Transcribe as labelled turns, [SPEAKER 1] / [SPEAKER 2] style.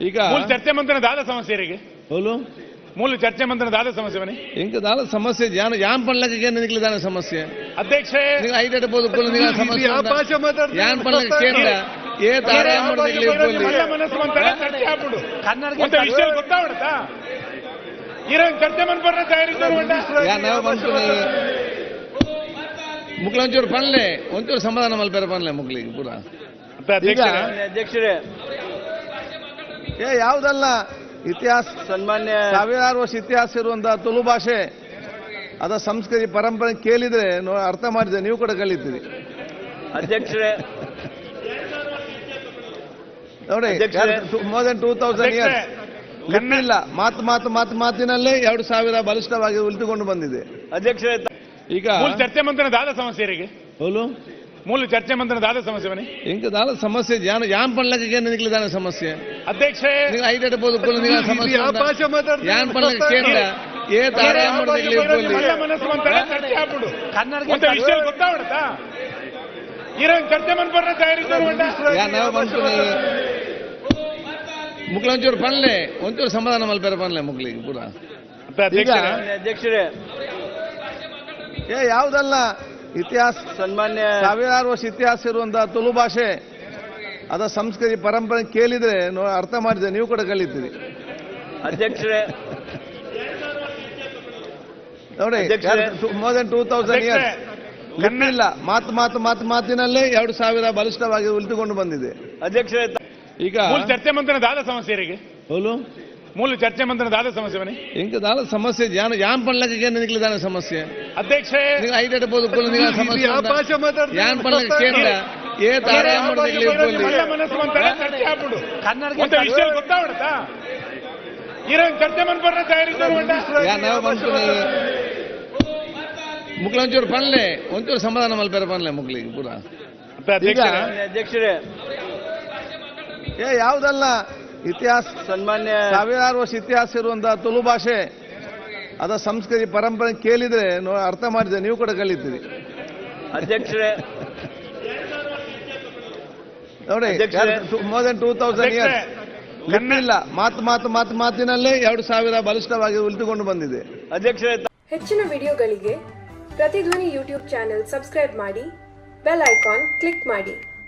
[SPEAKER 1] ಈಗ
[SPEAKER 2] ಮೂಲ ಚರ್ಚೆ ಮಂತ್ರದ ಆದ ಸಮಸ್ಯೆ ರೀ
[SPEAKER 1] ಹೌದು.
[SPEAKER 2] ಮೂಲ ಚರ್ಚೆ ಮಂತ್ರದ ಆದ ಸಮಸ್ಯೆ ಮನೆ
[SPEAKER 1] ಎಂಕದ ಆದ ಸಮಸ್ಯೆ? ಯಾನ್ ಯಾನ್ ಪಣ್ಣಕ್ಕೆ ಏನು ನಿಕ್ಲಿದಾನ ಸಮಸ್ಯೆ?
[SPEAKER 2] ಅಧ್ಯಕ್ಷ.
[SPEAKER 1] ನೀವು ಐದು ಇಡಬಹುದು ಕುಲ ನೀವು ಸಮಸ್ಯೆ ಯಾವ ಭಾಷೆ ಮಾತಾಡ್ತೀರಾ ಯಾನ್ ಪಣ್ಣಕ್ಕೆ ಕೇಂದ್ರ? ಏ ತಾರಾ
[SPEAKER 2] ಮಾಡ್ಲಿಕ್ಕೆ ಒಳ್ಳೆ ಮನಸ್ಸು ಮಂತ್ರ ಚರ್ಚೆ ಆಗ್ಬಿಡು. ಕನ್ನಡಕ್ಕೆ ಅಂತ ವಿಷಯ ಗೊತ್ತಾಗ್ಬಿಡುತ್ತಾ? ಇರೋ ಚರ್ಚೆ ಮಾಡ್ಬರ್ನ ತಯಾರಿಸೋರು ಒಂದ
[SPEAKER 1] ಯಾ ನಾವು ಬಂತು ಮುಕ್ಳು ಒಂಚೂರು ಪಣ್ಲೆ ಒಂಚೂರು ಸಮಾಧಾನ ಮಲ್ಪೇರ ಪಣ್ಲೆ ಮುಕ್ಳಿಗೆ ಪೂರ.
[SPEAKER 3] ಅಧ್ಯಕ್ಷರೇ
[SPEAKER 1] ಏ ಯಾವುದಲ್ಲ? ಇತಿಹಾಸ
[SPEAKER 3] ಸನ್ಮಾನ್ಯ
[SPEAKER 1] ಸಾವಿರಾರು ವರ್ಷ ಇತಿಹಾಸ ಇರುವಂತಹ ತುಳು ಭಾಷೆ. ಅದ ಸಂಸ್ಕೃತಿ ಪರಂಪರೆ ಕೇಳಿದ್ರೆ ಅರ್ಥ ಮಾಡಿದೆ ನೀವು ಕೂಡ ಕಲಿತೀರಿ.
[SPEAKER 3] ಅಧ್ಯಕ್ಷರೇ.
[SPEAKER 1] ನೋಡಿ
[SPEAKER 3] ಅಧ್ಯಕ್ಷರೇ.
[SPEAKER 1] More than two thousand years ಲಿಮ್ಮಿಲ್ಲ ಮಾತು ಮಾತು ಮಾತು ಮಾತಿನಲ್ಲೇ ಎರಡು ಸಾವಿರ ಬಲಿಷ್ಠವಾಗಿ ಉಳಿದುಕೊಂಡು ಬಂದಿದೆ.
[SPEAKER 3] ಅಧ್ಯಕ್ಷರೇ
[SPEAKER 1] ಈಗ
[SPEAKER 2] ಮೂಲ ಚರ್ಚೆ ಮಂತ್ರ ದಾದ ಸಮಸ್ಯೆ ಮೂಲ ಚರ್ಚೆ ಮಂತ್ರ ದಾದ ಸಮಸ್ಯೆ ಬನ್ನಿ.
[SPEAKER 1] എനിക്ക് നാളെ ಸಮಸ್ಯೆ ഞാൻ ഞാൻ പണിലൊക്കെ കേന്ദ്ര ದಾನ ಸಮಸ್ಯೆ?
[SPEAKER 2] ಅಧ್ಯಕ್ಷ
[SPEAKER 1] ಅಧ್ಯಕ್ಷೆ നിങ്ങൾ ഐഡിയുടെ പോതുപോലെ ಸಮಸ್ಯೆ ಉಂಟಾ? ಕೇಂದ್ರ ಏ ತಾರಾ ಮಾಡ್ದಲ್ಲಿ
[SPEAKER 2] ಒಳ್ಳೆ ಮನಸ್ಸು ಅಂತಾರೆ ಚರ್ಚೆ ಆಗ್ಬಿಡು. ವಿಷಯ ಇರೋ ಚರ್ಚೆ ತಯಾರಿಸೋರು ಅಂತ
[SPEAKER 1] ಯಾನ್ ನಾವು ಒಂಚೂರು ಪಣ್ಲೆ ಒಂಚೂರು ಸಮಾಧಾನ ಮಲ್ಪೇರ ಪಣ್ಲೆ ಮುಗ್ಲಿ ಪೂರ.
[SPEAKER 2] ಅಧ್ಯಕ್ಷ
[SPEAKER 3] ಅಧ್ಯಕ್ಷರೇ?
[SPEAKER 1] ಏ ಯಾವುದಲ್ಲ? ಇತಿಹಾಸ
[SPEAKER 3] ಸನ್ಮಾನ್ಯ
[SPEAKER 1] ಸಾವಿರಾರು ವರ್ಷ ಇತಿಹಾಸ ಇರುವಂತಹ ತುಳು ಭಾಷೆ ಅದ ಸಂಸ್ಕೃತಿ ಪರಂಪರೆ ಕೇಳಿದ್ರೆ ಅರ್ಥ ಮಾಡಿದೆ ನೀವು ಕೂಡ ಕಲಿತೀರಿ.
[SPEAKER 3] ಅಧ್ಯಕ್ಷರೇ.
[SPEAKER 1] ನೋಡಿ. More than two thousand years ಲಿಮ್ಮಿಲ್ಲ ಮಾತು ಮಾತು ಮಾತು ಮಾತಿನಲ್ಲೇ ಎರಡು ಸಾವಿರ ಬಲಿಷ್ಠವಾಗಿ ಉಳಿದುಕೊಂಡು ಬಂದಿದೆ.
[SPEAKER 3] ಅಧ್ಯಕ್ಷರೇ
[SPEAKER 1] ಈಗ
[SPEAKER 2] ಮೂಲ ಚರ್ಚೆ ಮಂತ್ರ ದಾದ ಸಮಸ್ಯೆ ಮೂಲ ಚರ್ಚೆ ಮಂತ್ರ ದಾದ ಸಮಸ್ಯೆ ಬನ್ನಿ.
[SPEAKER 1] ಇಂಕ ದಾದ ಸಮಸ್ಯೆ ಯಾನ್ ಯಾನ್ ಪಣ್ಣಕ್ಕೆ ನಿನಗೆ ದಾನ ಸಮಸ್ಯೆ?
[SPEAKER 2] ಅಧ್ಯಕ್ಷ
[SPEAKER 1] ನೀವು ಐದು ಇಡಬಹುದು ಕುಲ ನಿಗ ಸಮಸ್ಯೆ ಯಾ ಭಾಷೆ ಮಾತಾಡ್ತೀಯ ಯಾನ್ ಪಣ್ಣಕ್ಕೆ ಕೇಂದ್ರ ಏ
[SPEAKER 2] ತಾರೇ ಮಾಡ್ತಿರ್ಲಿ ಒಳ್ಳೆ ಮನಸ್ಸು ಅಂತಾರೆ ಚರ್ಚೆ ಆಗ್ಬಿಡು. ಕನ್ನಡಕ್ಕೆ ವಿಷಯ ಗೊತ್ತಾಗ್ಬಿಡುತ್ತಾ? ಇರೋ ಚರ್ಚೆ ಮನ್ಪಡ್ರೆ ತಯಾರಿಸ್ತಾರೆ ಒಂದ
[SPEAKER 1] ಯಾ ನಾವು ಬಂದ್ಬಿಡಿ ಮುಕ್ಳು ಒಂಚೂರು ಪಣ್ಲೆ ಒಂಚೂರು ಸಮಾಧಾನ ಮಲ್ಪೇರ ಪಣ್ಲೆ ಮುಕ್ಳಿಗೆ ಪೂರ.
[SPEAKER 3] ಅಧ್ಯಕ್ಷರೇ?
[SPEAKER 1] ಏ ಯಾವುದಲ್ಲ? ಇತಿಹಾಸ
[SPEAKER 3] ಸನ್ಮಾನ್ಯ
[SPEAKER 1] ಸಾವಿರಾರು ವರ್ಷ ಇತಿಹಾಸ ಇರುವಂತಹ ತುಳು ಭಾಷೆ ಅದ ಸಂಸ್ಕೃತಿ ಪರಂಪರೆ ಕೇಳಿದ್ರೆ ನೋ- ಅರ್ಥ ಮಾಡಿದ್ರೆ ನೀವು ಕೂಡ ಕಲಿತೀರಿ.
[SPEAKER 3] ಅಧ್ಯಕ್ಷರೇ.
[SPEAKER 1] ನೋಡಿ
[SPEAKER 3] ಅಧ್ಯಕ್ಷರೇ.
[SPEAKER 1] More than two thousand
[SPEAKER 2] year
[SPEAKER 1] years ಲಿಪ್ಪಿಲ್ಲ. ಮಾತು ಮಾತು ಮಾತು ಮಾತಿನಲ್ಲೇ ಎರಡು ಸಾವಿರ ಬಲಿಷ್ಠವಾಗಿ ಉಳಿದುಕೊಂಡು ಬಂದಿದೆ.
[SPEAKER 3] ಅಧ್ಯಕ್ಷರೇ
[SPEAKER 4] ಹೆಚ್ಚಿನ ವಿಡಿಯೋಗಳಿಗೆ ಪ್ರತಿಧ್ವನಿ ಯೂಟ್ಯೂಬ್ ಚಾನೆಲ್ ಸಬ್ಸ್ಕ್ರೈಬ್ ಮಾಡಿ ಬೆಲ್ ಐಕಾನ್ ಕ್ಲಿಕ್ ಮಾಡಿ.